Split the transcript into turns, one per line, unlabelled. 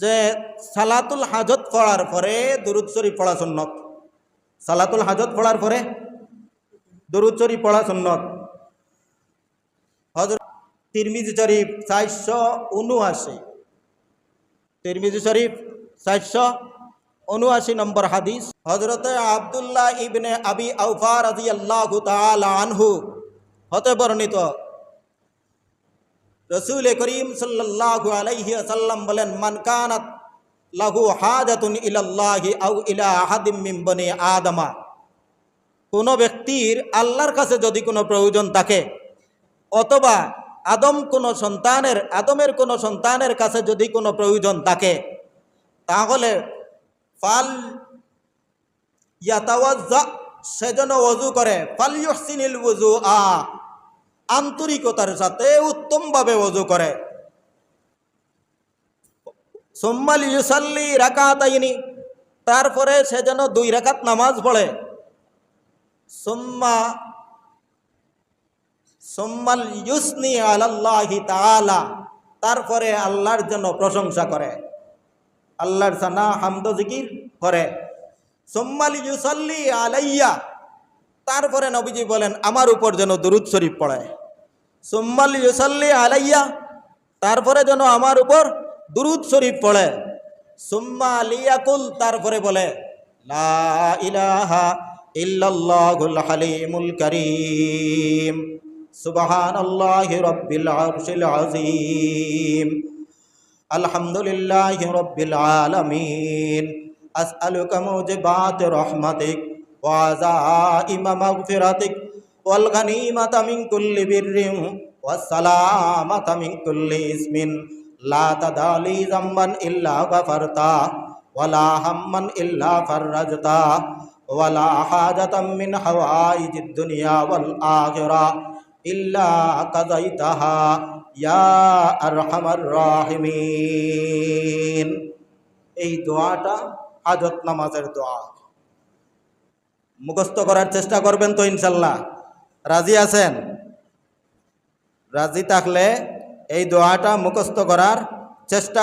যে সালাতুল হাজত পড়ার পরে দরুদ শরীফ পড়া সুন্নত। সালাতুল হাজত পড়ার পরে দরুদ শরীফ পড়া সুন্নত। হজরত তিরমিজি শরীফ চারশো উনআশি। তিরমিজি শরীফ চারশো উনআশি নম্বর হাদিস। হজরতে আবদুল্লাহ ইবনে আবি আউফা রাজি আল্লাহ আনহু হতে বর্ণিত। রসুল করিম সাল্লাল্লাহু আলাইহি আসাল্লাম বলেন, মান কানাত লাহু হাজাতুন ইলাল্লাহি বনি আদমা। কোনো ব্যক্তির আল্লাহর কাছে যদি কোনো প্রয়োজন থাকে, অথবা আদম কোনো সন্তানের, আদমের কোনো সন্তানের কাছে যদি কোনো প্রয়োজন থাকে, তাহলে ফাল ইয়াতাওয়াজ্জা সেজন্য ওযু করে, ফাল ইউহসিনিল ওযু আ আন্তরিকতার সাথে উত্তমভাবে ওযু করে। সোম্মাল ইউসাল্লি রাকাতাইনি, তারপরে সে যেন দুই রাকাত নামাজ পড়ে। সোম্মা, সোম্মাল ইউসনি আলাল্লাহি তাআলা, তারপরে আল্লাহর জন্য প্রশংসা করে। আল্লাহর সানা হামদ জিকির করে। সোম্মাল ইউসাল্লি আলাইয়া তারপরে নবীজি বলেন, আমার উপর যেন দুরুদ শরীফ পড়ে সোম্মাল ইউসাল্লি আলাইয়া, তারপরে যেন আমার উপর দুরুদ শরীফ পড়ে। সুম্মা লিয়াকুল, তারপরে বলে, লা ইলাহা ইল্লাল্লাহুল হালিমুল কারীম। সুবহানাল্লাহি রাব্বিল আরশিল আযীম। আলহামদুলিল্লাহি রাব্বিল আলামিন। আসআলুকা মুজিবাত রাহমাতিক। এই দোয়াটা হাজত নামাজের দোয়া। মুখস্থ করার চেষ্টা করবেন তো ইনশাল্লাহ। রাজি আছেন? রাজি থাকলে এই দোয়াটা মুখস্থ করার চেষ্টা